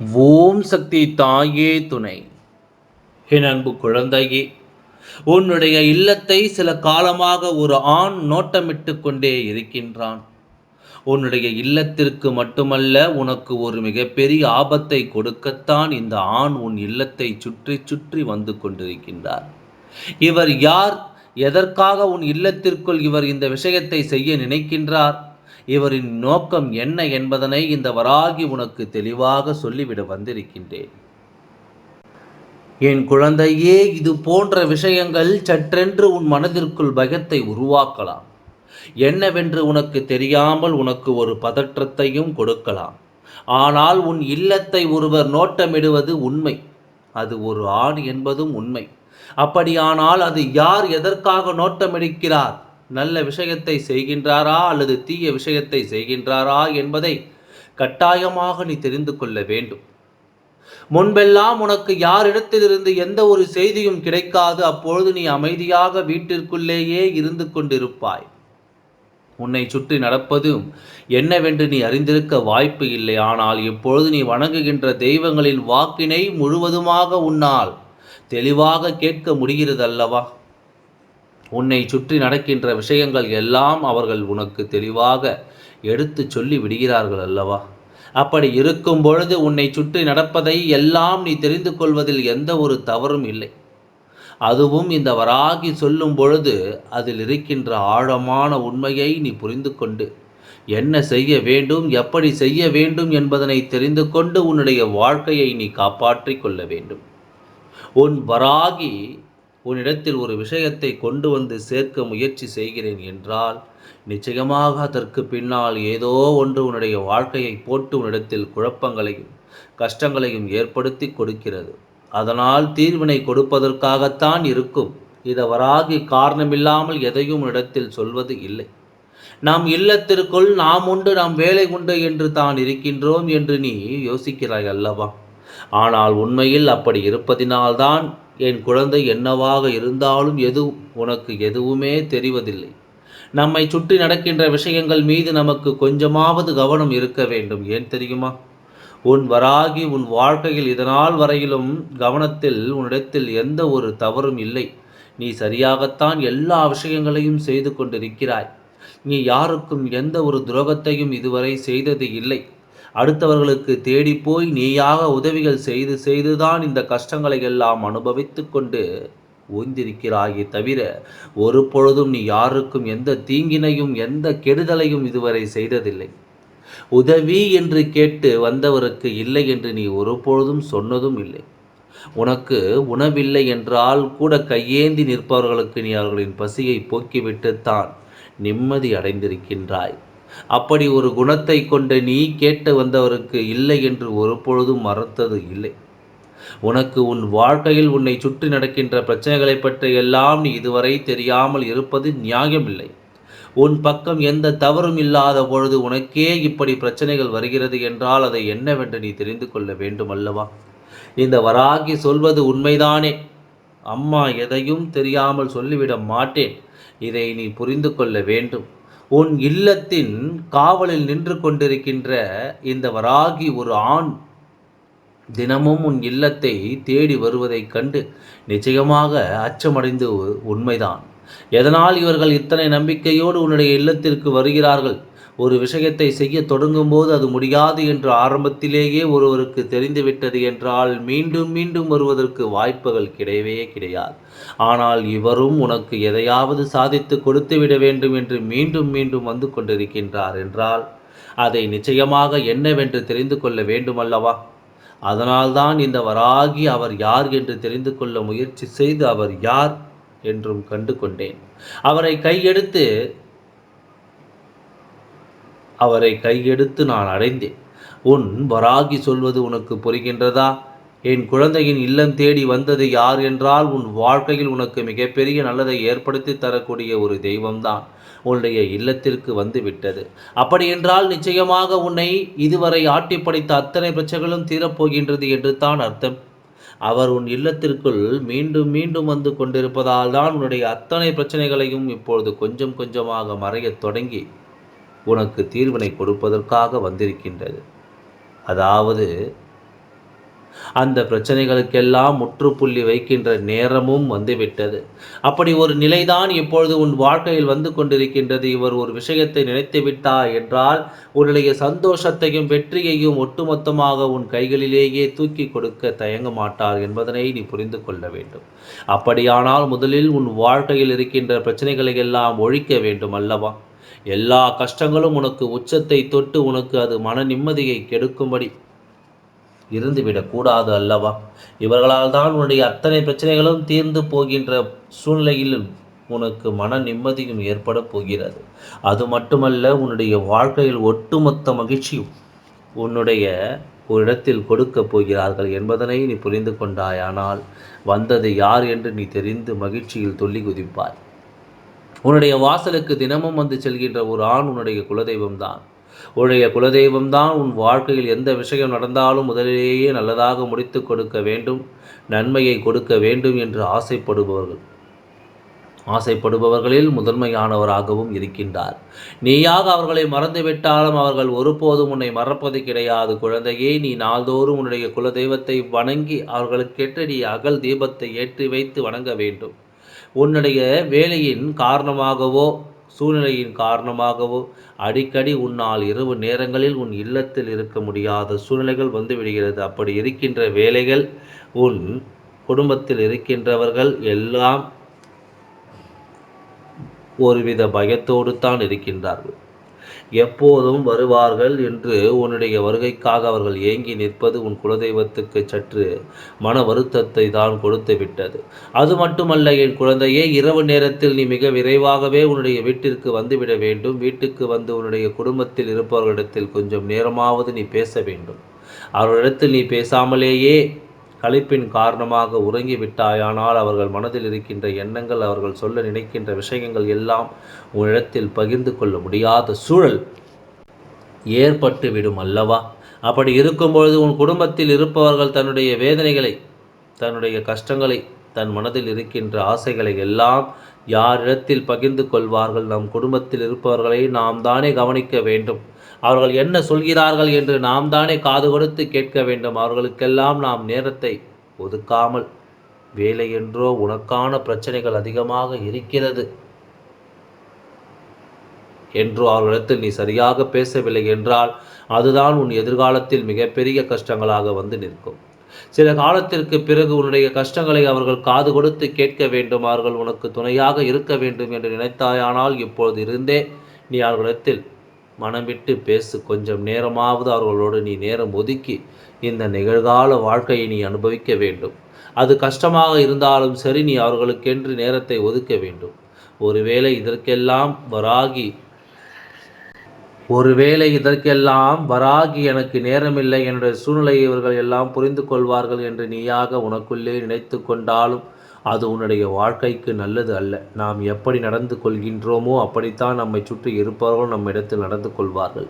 ஓம் சக்தி தாயே துணை. என் அன்பு குழந்தையே உன்னுடைய இல்லத்தை சில காலமாக ஒரு ஆண் நோட்டமிட்டு கொண்டே இருக்கின்றான். உன்னுடைய இல்லத்திற்கு மட்டுமல்ல உனக்கு ஒரு மிகப்பெரிய ஆபத்தை கொடுக்கத்தான் இந்த ஆண் உன் இல்லத்தை சுற்றி சுற்றி வந்து கொண்டிருக்கின்றார். இவர் யார்? எதற்காக உன் இல்லத்திற்குள் இவர் இந்த விஷயத்தை செய்ய நினைக்கின்றார்? இவரின் நோக்கம் என்ன என்பதனை இந்த வராகி உனக்கு தெளிவாக சொல்லிவிட வந்திருக்கின்றேன். என் குழந்தையே இது போன்ற விஷயங்கள் சற்றென்று உன் மனதிற்குள் பயத்தை உருவாக்கலாம். என்னவென்று உனக்கு தெரியாமல் உனக்கு ஒரு பதற்றத்தையும் கொடுக்கலாம். ஆனால் உன் இல்லத்தை ஒருவர் நோட்டமிடுவது உண்மை. அது ஒரு ஆண் என்பதும் உண்மை. அப்படியானால் அது யார் எதற்காக நோட்டமிடுக்கிறார் நல்ல விஷயத்தை செய்கின்றாரா அல்லது தீய விஷயத்தை செய்கின்றாரா என்பதை கட்டாயமாக நீ தெரிந்து கொள்ள வேண்டும். முன்பெல்லாம் உனக்கு யாரிடத்திலிருந்து எந்த ஒரு செய்தியும் கிடைக்காது. அப்பொழுது நீ அமைதியாக வீட்டிற்குள்ளேயே இருந்து கொண்டிருப்பாய். உன்னை சுற்றி நடப்பதும் என்னவென்று நீ அறிந்திருக்க வாய்ப்பு இல்லை. ஆனால் இப்பொழுது நீ வணங்குகின்ற தெய்வங்களின் வாக்கினை முழுவதுமாக உன்னால் தெளிவாக கேட்க முடிகிறது அல்லவா உன்னை சுற்றி நடக்கின்ற விஷயங்கள் எல்லாம் அவர்கள் உனக்கு தெளிவாக எடுத்து சொல்லி விடுகிறார்கள் அல்லவா? அப்படி இருக்கும் பொழுது உன்னை சுற்றி நடப்பதை எல்லாம் நீ தெரிந்து கொள்வதில் எந்த ஒரு தவறும் இல்லை. அதுவும் இந்த வராகி சொல்லும் பொழுது அதில் இருக்கின்ற ஆழமான உண்மையை நீ புரிந்து கொண்டு என்ன செய்ய வேண்டும் எப்படி செய்ய வேண்டும் என்பதனை தெரிந்து கொண்டு உன்னுடைய வாழ்க்கையை நீ காப்பாற்றிக் கொள்ள வேண்டும். உன் வராகி உன்னிடத்தில் ஒரு விஷயத்தை கொண்டு வந்து சேர்க்க முயற்சி செய்கிறேன் என்றால் நிச்சயமாக அதற்கு பின்னால் ஏதோ ஒன்று உன்னுடைய வாழ்க்கையை போட்டு உன்னிடத்தில் குழப்பங்களையும் கஷ்டங்களையும் ஏற்படுத்தி கொடுக்கிறது. அதனால் தீர்வினை கொடுப்பதற்காகத்தான் இருக்கும். இதவராகி காரணமில்லாமல் எதையும் இடத்தில் சொல்வது இல்லை. நாம் இல்லத்திற்குள் நாம் உண்டு நாம் வேலை உண்டு என்று தான் இருக்கின்றோம் என்று நீ யோசிக்கிறாய் அல்லவா? ஆனால் உண்மையில் அப்படி இருப்பதினால்தான் என் குழந்தை என்னவாக இருந்தாலும் எது உனக்கு எதுவுமே தெரிவதில்லை. நம்மை சுற்றி நடக்கின்ற விஷயங்கள் மீது நமக்கு கொஞ்சமாவது கவனம் இருக்க வேண்டும். ஏன் தெரியுமா? உன் வராகி உன் வாழ்க்கையில் இதனால் வரையிலும் கவனத்தில் உன்னிடத்தில் எந்த ஒரு தவறும் இல்லை. நீ சரியாகத்தான் எல்லா விஷயங்களையும் செய்து கொண்டிருக்கிறாய். நீ யாருக்கும் எந்த ஒரு துரோகத்தையும் இதுவரை செய்தது இல்லை. அடுத்தவர்களுக்கு தேடி போய் நீயாக உதவிகள் செய்து செய்துதான் இந்த கஷ்டங்களை எல்லாம் அனுபவித்து கொண்டு ஓய்ந்திருக்கிறாயே தவிர ஒரு பொழுதும் நீ யாருக்கும் எந்த தீங்கினையும் எந்த கெடுதலையும் இதுவரை செய்ததில்லை. உதவி என்று கேட்டு வந்தவருக்கு இல்லை என்று நீ ஒருபொழுதும் சொன்னதும் இல்லை. உனக்கு உணவில்லை என்றால் கூட கையேந்தி நிற்பவர்களுக்கு நீ அவர்களின் பசியை போக்கிவிட்டுத்தான் நிம்மதி அடைந்திருக்கின்றாய். அப்படி ஒரு குணத்தை கொண்டு நீ கேட்டு வந்தவருக்கு இல்லை என்று ஒருபொழுதும் மறத்தது இல்லை. உனக்கு உன் வாழ்க்கையில் உன்னை சுற்றி நடக்கின்ற பிரச்சனைகளை பற்றி எல்லாம் நீ இதுவரை தெரியாமல் இருப்பது நியாயமில்லை. உன் பக்கம் எந்த தவறும் இல்லாத பொழுது உனக்கே இப்படி பிரச்சனைகள் வருகிறது என்றால் அதை என்னவென்று நீ தெரிந்து கொள்ள வேண்டும் அல்லவா? இந்த வராகி சொல்வது உண்மைதானே? அம்மா எதையும் தெரியாமல் சொல்லிவிட மாட்டேன். இதை நீ புரிந்து கொள்ள வேண்டும். உன் இல்லத்தின் காவலில் நின்று கொண்டிருக்கின்ற இந்த வராகி ஒரு ஆண் தினமும் உன் இல்லத்தை தேடி வருவதைக் கண்டு நிச்சயமாக அச்சமடைந்து உண்மைதான். எதனால் இவர்கள் இத்தனை நம்பிக்கையோடு உன்னுடைய இல்லத்திற்கு வருகிறார்கள்? ஒரு விஷயத்தை செய்ய தொடங்கும்போது அது முடியாது என்று ஆரம்பத்திலேயே ஒருவருக்கு தெரிந்துவிட்டது என்றால் மீண்டும் மீண்டும் வருவதற்கு வாய்ப்புகள் கிடையவே கிடையாது. ஆனால் இவரும் உனக்கு எதையாவது சாதித்து கொடுத்துவிட வேண்டும் என்று மீண்டும் மீண்டும் வந்து கொண்டிருக்கின்றார் என்றால் அதை நிச்சயமாக என்னவென்று தெரிந்து கொள்ள வேண்டுமல்லவா? அதனால்தான் இந்த வராகி அவர் யார் என்று தெரிந்து கொள்ள முயற்சி செய்து அவர் யார் என்றும் கண்டு கொண்டேன் அவரை கையெடுத்து அவரை கையெடுத்து நான் அடைந்தேன். உன் வராகி சொல்வது உனக்கு புரிகின்றதா? என் குழந்தையின் இல்லம் தேடி வந்தது யார் என்றால் உன் வாழ்க்கையில் உனக்கு மிகப்பெரிய நல்லதை ஏற்படுத்தி தரக்கூடிய ஒரு தெய்வம்தான். உன்னுடைய இல்லத்திற்கு வந்து விட்டது. நிச்சயமாக உன்னை இதுவரை ஆட்டி படைத்த அத்தனை பிரச்சனைகளும் தீரப்போகின்றது என்று தான் அர்த்தம். அவர் உன் இல்லத்திற்குள் மீண்டும் மீண்டும் வந்து கொண்டிருப்பதால் தான் உன்னுடைய அத்தனை பிரச்சனைகளையும் இப்பொழுது கொஞ்சம் கொஞ்சமாக மறையத் தொடங்கி உனக்கு தீர்வினை கொடுப்பதற்காக வந்திருக்கின்றது. அதாவது அந்த பிரச்சனைகளுக்கெல்லாம் முற்றுப்புள்ளி வைக்கின்ற நேரமும் வந்துவிட்டது. அப்படி ஒரு நிலைதான் இப்பொழுது உன் வாழ்க்கையில் வந்து கொண்டிருக்கின்றது. இவர் ஒரு விஷயத்தை நினைத்து விட்டா என்றால் உன்னுடைய சந்தோஷத்தையும் வெற்றியையும் ஒட்டுமொத்தமாக உன் கைகளிலேயே தூக்கி கொடுக்க தயங்க மாட்டார் என்பதனை நீ புரிந்து கொள்ள வேண்டும். அப்படியானால் முதலில் உன் வாழ்க்கையில் இருக்கின்ற பிரச்சனைகளை எல்லாம் ஒழிக்க வேண்டும் அல்லவா? எல்லா கஷ்டங்களும் உனக்கு உச்சத்தை தொட்டு உனக்கு அது மன நிம்மதியை கெடுக்கும்படி இருந்துவிடக்கூடாது அல்லவா? இவர்களால் தான் உன்னுடைய அத்தனை பிரச்சனைகளும் தீர்ந்து போகின்ற சூழ்நிலையிலும் உனக்கு மன நிம்மதியும் ஏற்பட போகிறது. அது மட்டுமல்ல உன்னுடைய வாழ்க்கையில் ஒட்டுமொத்த மகிழ்ச்சியும் உன்னுடைய ஒரு இடத்தில் கொடுக்க போகிறார்கள் என்பதனை நீ புரிந்து கொண்டாயானால் வந்தது யார் என்று நீ தெரிந்து மகிழ்ச்சியில் துள்ளி குதிப்பாய் உன்னுடைய வாசலுக்கு தினமும் வந்து செல்கின்ற ஒரு ஆண் உன்னுடைய குலதெய்வம் தான் உன்னுடைய குலதெய்வம் தான் உன் வாழ்க்கையில் எந்த விஷயம் நடந்தாலும் முதலிலேயே நல்லதாக முடித்து கொடுக்க வேண்டும் நன்மையை கொடுக்க வேண்டும் என்று ஆசைப்படுபவர்கள். ஆசைப்படுபவர்களில் முதன்மையானவராகவும் இருக்கின்றார். நீயாக அவர்களை மறந்துவிட்டாலும் அவர்கள் ஒருபோதும் உன்னை மறப்பது கிடையாது. குழந்தையே நீ நாள்தோறும் உன்னுடைய குலதெய்வத்தை வணங்கி அவர்களுக்கேற்ற நீ அகல் தீபத்தை ஏற்றி வைத்து வணங்க வேண்டும். உன்னுடைய வேலையின் காரணமாகவோ சூழ்நிலையின் காரணமாகவோ அடிக்கடி உன்னால் இரவு நேரங்களில் உன் இல்லத்தில் இருக்க முடியாத சூழ்நிலைகள் வந்துவிடுகிறது அப்படி இருக்கின்ற வேலைகள் உன் குடும்பத்தில் இருக்கின்றவர்கள் எல்லாம் ஒருவித பயத்தோடு தான் இருக்கின்றார்கள். எப்போதும் வருவார்கள் என்று உன்னுடைய வருகைக்காக அவர்கள் ஏங்கி நிற்பது உன் குலதெய்வத்துக்கு சற்று மன வருத்தத்தை தான் கொடுத்து விட்டது. அது மட்டுமல்ல என் குழந்தையே இரவு நேரத்தில் நீ மிக விரைவாகவே உன்னுடைய வீட்டிற்கு வந்துவிட வேண்டும். வீட்டுக்கு வந்து உன்னுடைய குடும்பத்தில் இருப்பவர்களிடத்தில் கொஞ்சம் நேரமாவது நீ பேச வேண்டும். அவர்களிடத்தில் நீ பேசாமலேயே களிப்பின் காரணமாக உறங்கிவிட்டாயானால் அவர்கள் மனதில் இருக்கின்ற எண்ணங்கள் அவர்கள் சொல்ல நினைக்கின்ற விஷயங்கள் எல்லாம் உன்னிடத்தில் பகிர்ந்து கொள்ள முடியாத சூழல் ஏற்பட்டு விடும் அல்லவா? அப்படி இருக்கும்பொழுது உன் குடும்பத்தில் இருப்பவர்கள் தன்னுடைய வேதனைகளை தன்னுடைய கஷ்டங்களை தன் மனதில் இருக்கின்ற ஆசைகளை எல்லாம் யாரிடத்தில் பகிர்ந்து கொள்வார்கள்? நம் குடும்பத்தில் இருப்பவர்களை நாம் தானே கவனிக்க வேண்டும். அவர்கள் என்ன சொல்கிறார்கள் என்று நாம் தானே காது கொடுத்து கேட்க வேண்டும். அவர்களுக்கெல்லாம் நாம் நேரத்தை ஒதுக்காமல் வேலை என்றோ உனக்கான பிரச்சனைகள் அதிகமாக இருக்கிறது என்றோ அவர்களிடத்தில் நீ சரியாக பேசவில்லை என்றால் அதுதான் உன் எதிர்காலத்தில் மிகப்பெரிய கஷ்டங்களாக வந்து நிற்கும். சில காலத்திற்கு பிறகு உன்னுடைய கஷ்டங்களை அவர்கள் காது கொடுத்து கேட்க வேண்டும். அவர்கள் உனக்கு துணையாக இருக்க வேண்டும் என்று நினைத்தாயானால் இப்பொழுது இருந்தே நீ அவர்களிடத்தில் மனம் விட்டு பேசு. கொஞ்சம் நேரமாவது அவர்களோடு நீ நேரம் ஒதுக்கி இந்த நிகழ்கால வாழ்க்கையை நீ அனுபவிக்க வேண்டும். அது கஷ்டமாக இருந்தாலும் சரி நீ அவர்களுக்கென்று நேரத்தை ஒதுக்க வேண்டும். ஒருவேளை இதற்கெல்லாம் வராகி ஒருவேளை இதற்கெல்லாம் வராகி எனக்கு நேரமில்லை என்னுடைய சூழ்நிலையை இவர்கள் எல்லாம் புரிந்து கொள்வார்கள் என்று நீயாக உனக்குள்ளே நினைத்து கொண்டாலும் அது உன்னுடைய வாழ்க்கைக்கு நல்லது அல்ல. நாம் எப்படி நடந்து கொள்கின்றோமோ அப்படித்தான் நம்மை சுற்றி இருப்பவர்கள் நம் இடத்தில் நடந்து கொள்வார்கள்.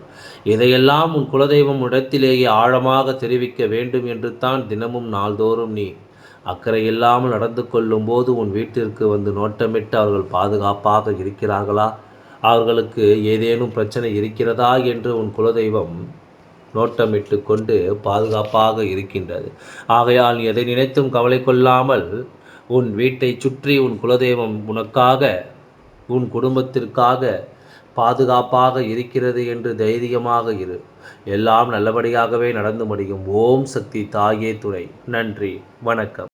இதையெல்லாம் உன் குலதெய்வம் இடத்திலேயே ஆழமாக தெரிவிக்க வேண்டும் என்று தான் தினமும் நாள்தோறும் நீ அக்கறை இல்லாமல் நடந்து கொள்ளும் போது உன் வீட்டிற்கு வந்து நோட்டமிட்டு அவர்கள் பாதுகாப்பாக இருக்கிறார்களா? அவர்களுக்கு ஏதேனும் பிரச்சனை இருக்கிறதா என்று உன் குலதெய்வம் நோட்டமிட்டு கொண்டு பாதுகாப்பாக இருக்கின்றது. ஆகையால் நீ எதை நினைத்தும் கவலை கொள்ளாமல் உன் வீட்டை சுற்றி உன் குலதெய்வம் உனக்காக உன் குடும்பத்திற்காக பாதுகாப்பாக இருக்கிறது என்று தைரியமாக இரு. எல்லாம் நல்லபடியாகவே நடந்து முடியும். ஓம் சக்தி தாயே துணை. நன்றி. வணக்கம்.